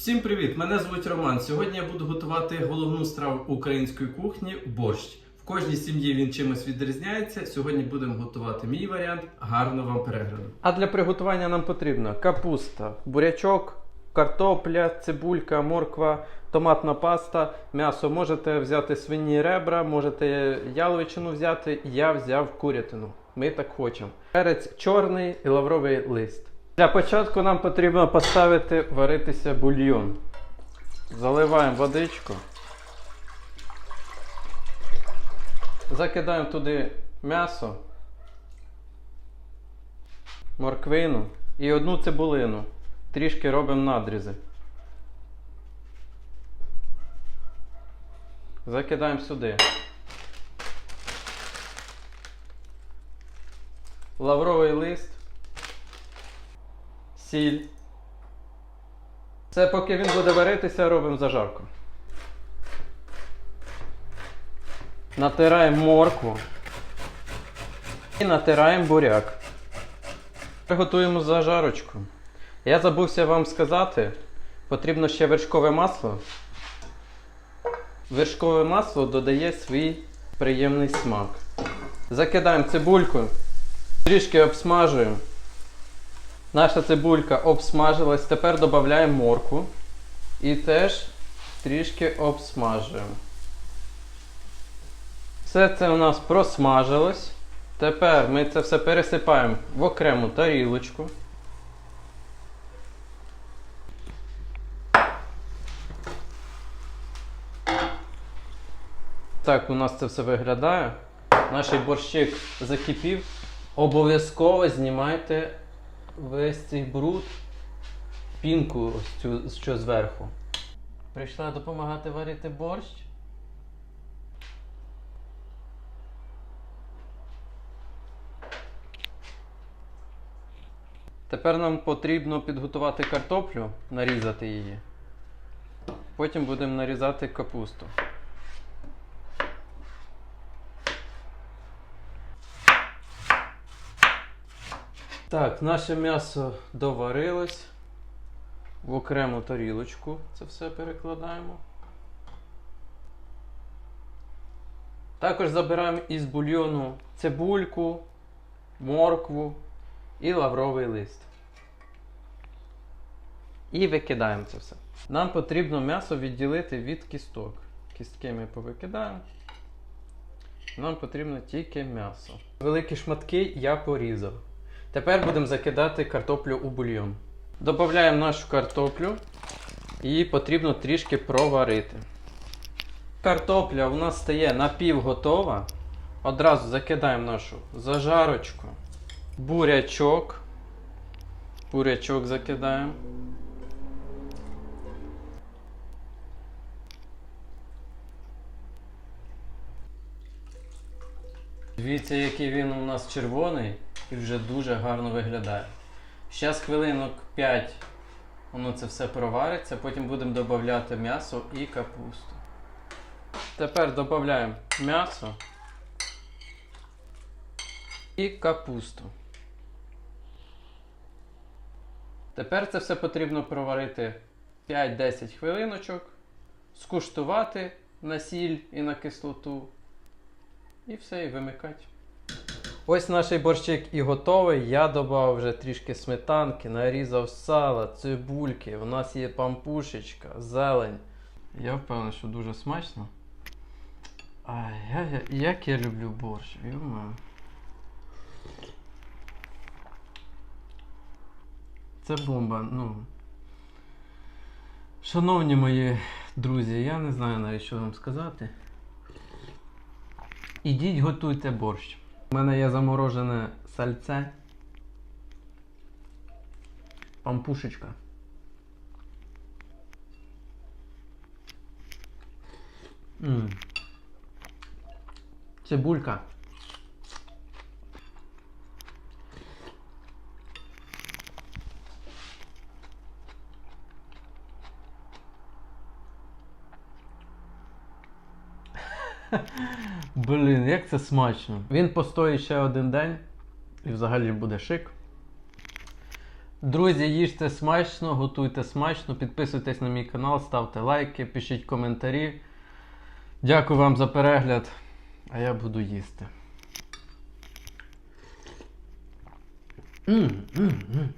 Всім привіт! Мене звуть Роман. Сьогодні я буду готувати головну страву української кухні борщ. В кожній сім'ї він чимось відрізняється. Сьогодні будемо готувати мій варіант. Гарного вам перегляду. А для приготування нам потрібно капуста, бурячок, картопля, цибулька, морква, томатна паста, м'ясо. Можете взяти свині ребра, можете яловичину взяти. Я взяв курятину. Ми так хочемо. Перець чорний і лавровий лист. Для початку нам потрібно поставити варитися бульйон. Заливаємо водичку. Закидаємо туди м'ясо морквину і одну цибулину. Трішки робимо надрізи. Закидаємо сюди. Лавровий лист. Сіль. Це поки він буде варитися, робимо зажарку. Натираємо моркву. І натираємо буряк. Приготуємо зажарочку. Я забувся вам сказати, потрібно ще вершкове масло. Вершкове масло додає свій приємний смак. Закидаємо цибульку, трішки обсмажуємо. Наша цибулька обсмажилась. Тепер додаємо моркву і теж трішки обсмажуємо. Все це у нас просмажилось. Тепер ми це все пересипаємо в окрему тарілочку. Так у нас це все виглядає. Наш борщик закипів. Обов'язково знімайте весь цей бруд, пінку ось цю, що зверху. Прийшла допомагати варити борщ. Тепер нам потрібно підготувати картоплю, нарізати її. Потім будемо нарізати капусту. Так, наше м'ясо доварилось. В окрему тарілочку це все перекладаємо. Також забираємо із бульйону цибульку, моркву і лавровий лист. І викидаємо це все. Нам потрібно м'ясо відділити від кісток. Кістки ми повикидаємо. Нам потрібно тільки м'ясо. Великі шматки я порізав. Тепер будемо закидати картоплю у бульйон. Додаємо нашу картоплю. Її потрібно трішки проварити. Картопля у нас стає напівготова. Одразу закидаємо нашу зажарочку. Бурячок. Бурячок закидаємо. Дивіться, який він у нас червоний і вже дуже гарно виглядає. Зараз хвилинок 5 воно це все провариться, потім будемо додати м'ясо і капусту. Тепер додаємо м'ясо і капусту. Тепер це все потрібно проварити 5-10 хвилиночок, скуштувати на сіль і на кислоту. І все, і вимикати. Ось наш борщик і готовий. Я додав вже трішки сметанки, нарізав сала, цибульки. У нас є пампушечка, зелень. Я впевнений, що дуже смачно. Ай, я, я, як я люблю борщ. Йома. Це бомба. Ну. Шановні мої друзі, я не знаю навіть що вам сказати. Ідіть готуйте борщ. У мене є заморожене сальце. Пампушечка. М. Цибулька. Блін, як це смачно. Він постоїть ще один день і взагалі буде шик. Друзі, їжте смачно, готуйте смачно, підписуйтесь на мій канал, ставте лайки, пишіть коментарі. Дякую вам за перегляд. А я буду їсти. М, м, м.